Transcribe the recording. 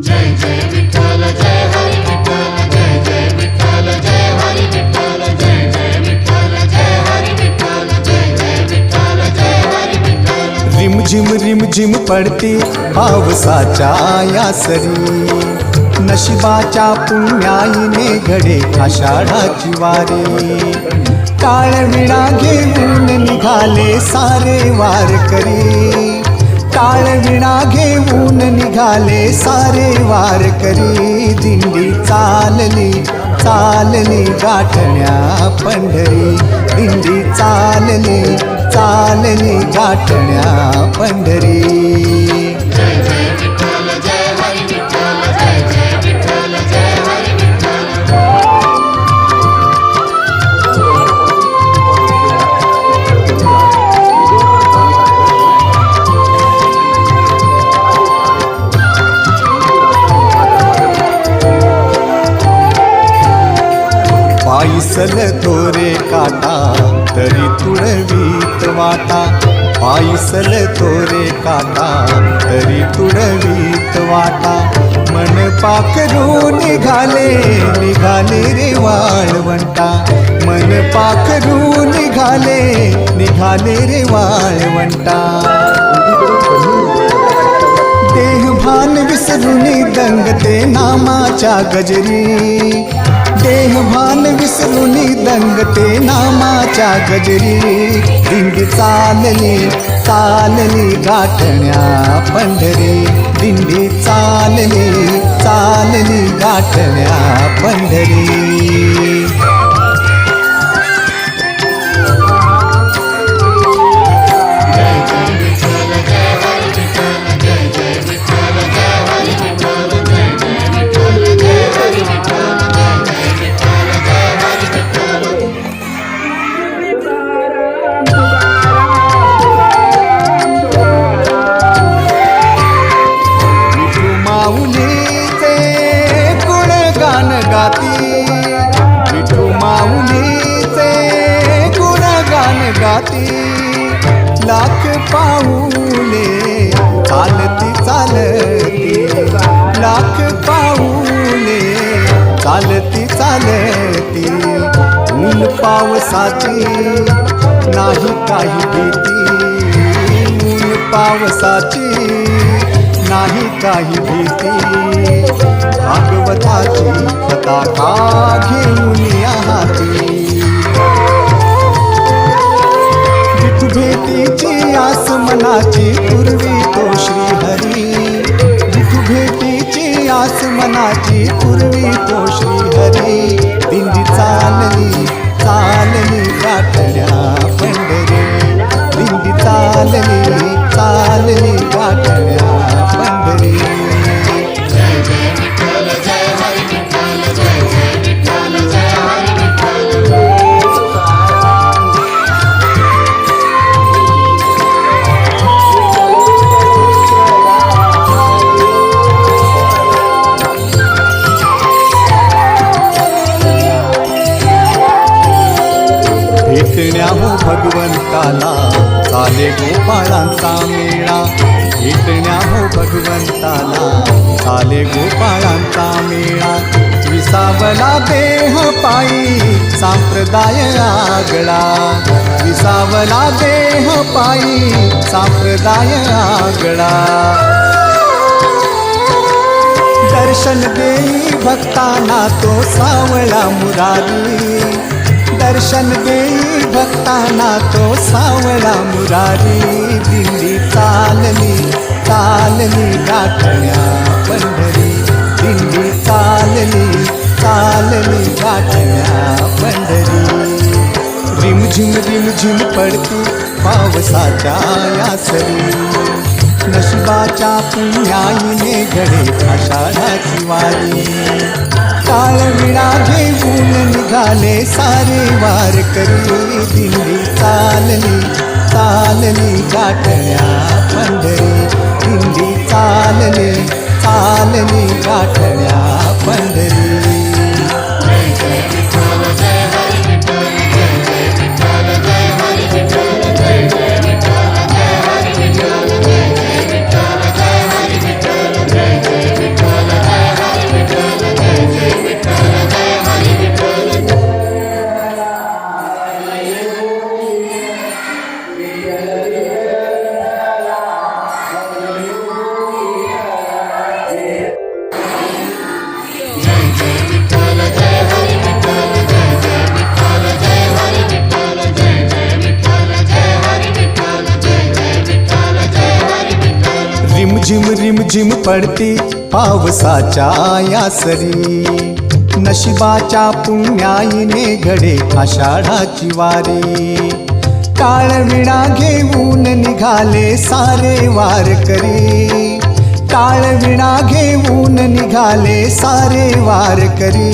जय जय विठ्ठल जय हरी विठ्ठल जय जय विठ्ठल जय हरी विठ्ठल जय जय विठ्ठल जय हरी विठ्ठल जय जय विठ्ठल जय हरी विठ्ठल। रिमझिम रिमझिम पडते पावसाच्या या सरी. नशिबाच्या पुण्याईने घडे आषाढाची वारी. काळविणा घेऊन निघाले सारे वारकरी. काळ विणा घेऊन निघाले सारे वारकरी दिंडी चालली चालली गाठण्या पंढरी. दिंडी चालली चालली गाठण्या पंढरी. दिसल तोरे काटा तरी तुडवीत वाटा. पायसल तोरे काटा तरी तुडवीत वाटा. मन पाखरू निघाले निघाले रे वाळवंटा मन पाखरू निघाले निघाले रे वाळवंटा देहभान विसरुनी दंगते नामाच्या गजरी. देहभान विसरुनी दंगते नामाच्या गजरी. दिंग चालली चालली गाठण्या पंढरी. दिंडी चालली चालली गाठण्या पंढरी. गाती विठू माऊलीचे गुणगान गाती. लाख पाऊले चालती चालती लाख पाऊले चालती चालती. ऊन पावसाची नाही काही भीती ऊन पावसाची नाही काही भीती. भागवताची पताका घेऊन या हाती. भेटीची आस मनाची पूर्वी तो श्रीहरी. भेटीची आस मनाची पूर्वी तो श्रीहरी. दिंडी चालली चालली गाठल्या पंढरी. दिंडी चालली चालली गाठण्या भेटण्या हो भगवंताला. चाले गोपाळांचा मेळा. भेटण्या हो भगवंताला. चाले गोपाळांचा मेळा. विसावला देह पायी संप्रदाय आगळा विसावला देह पायी संप्रदाय आगळा दर्शन देई भक्ताना तो सावळा मुरारी. दर्शन देई भक्ताना तो सावळा मुरारी दिंडी चालली चालली गाठण्या पंढरी. दिंडी चालली चालली गाठण्या पंढरी. रिमझिम रिमझिम पडती पावसाच्या या सरी. नशिबाच्या पुण्याईने घडे आषाढाची निघाले सारे वार करी दिंडी चालली चालली गाठण्या पंढरी. दिंडी चालली चालली गाठण्या रिमझिम पडते पावसाच्या यासरी नशिबाच्या पुण्याईने घडे आषाढाची वारी. काळविणा घेऊन निघाले सारे वारकरी काळविणा घेऊन निघाले सारे वारकरी